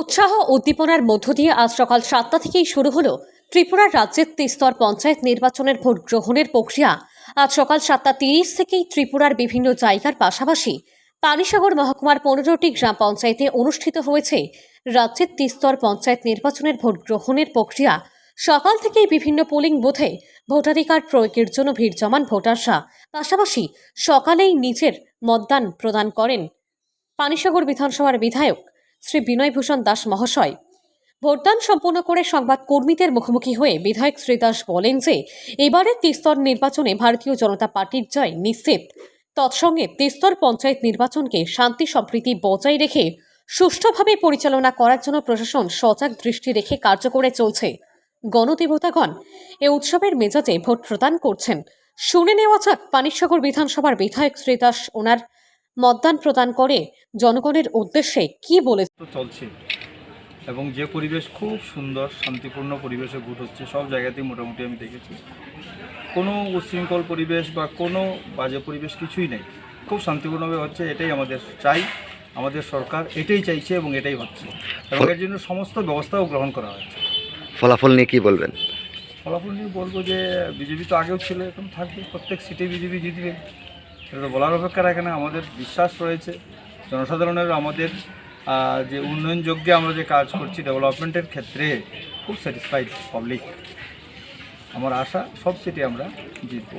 উৎসাহ উদ্দীপনার মধ্য দিয়ে আজ সকাল সাতটা থেকেই শুরু হলো ত্রিপুরার রাজ্যের তিস্তর পঞ্চায়েত নির্বাচনের ভোট গ্রহণের প্রক্রিয়া। আজ সকাল সাতটা তিরিশ থেকেই ত্রিপুরার বিভিন্ন জায়গার পাশাপাশি পানিসাগর মহকুমার পনেরোটি গ্রাম পঞ্চায়েতে অনুষ্ঠিত হয়েছে রাজ্যের তিস্তর পঞ্চায়েত নির্বাচনের ভোট গ্রহণের প্রক্রিয়া। সকাল থেকেই বিভিন্ন পোলিং বুথে ভোটাধিকার প্রয়োগের জন্য ভিড় জমান ভোটাররা। পাশাপাশি সকালেই নিজের মতদান প্রদান করেন। পানিসাগর বিধানসভার বিধায়ক শ্রী বিনয়ভূষণ দাস মহাশয়। ভোটদান সম্পন্ন করে সংবাদ কর্মীদের মুখোমুখি হয়ে বিধায়ক শ্রী দাস বলেন যে, এবারের তিস্তর নির্বাচনে ভারতীয় জনতা পার্টির জয় নিশ্চিত। তৎসঙ্গে তিস্তর পঞ্চায়েত নির্বাচনকে শান্তি সম্প্রীতি বজায় রেখে সুষ্ঠুভাবে পরিচালনা করার জন্য প্রশাসন সজাগ দৃষ্টি রেখে কার্য করে চলছে। গণদেবতাগণ এ উৎসবের মেজাজে ভোট প্রদান করছেন। শুনে নেওয়া যাক পানিসাগর বিধানসভার বিধায়ক শ্রীদাস ওনার মতদান প্রদান করে জনগণের উদ্দেশ্যে কি বলে তো চলছে। এবং যে পরিবেশ খুব সুন্দর শান্তিপূর্ণ পরিবেশে ভোট হচ্ছে সব জায়গাতেই মোটামুটি আমি দেখেছি। কোনো উশৃঙ্খল পরিবেশ বা কোনো বাজে পরিবেশ কিছুই নেই। খুব শান্তিপূর্ণভাবে হচ্ছে এটাই আমাদের চাই আমাদের সরকার এটাই চাইছে এবং এটাই হচ্ছে এবং এর জন্য সমস্ত ব্যবস্থাও গ্রহণ করা হচ্ছে। ফলাফল নিয়ে কী বলবেন? ফলাফল নিয়ে বলব যে বিজেপি তো আগেও ছিল এখন থাকবে। প্রত্যেক সিটে বিজেপি জিতবে। এটা তো বলার অপেক্ষা রাখে না, আমাদের বিশ্বাস রয়েছে। জনসাধারণের আমাদের যে উন্নয়নযোগ্যে আমরা যে কাজ করছি ডেভেলপমেন্টের ক্ষেত্রে খুব স্যাটিসফাইড পাবলিক আমার আশা সব সিটি আমরা জিতবো।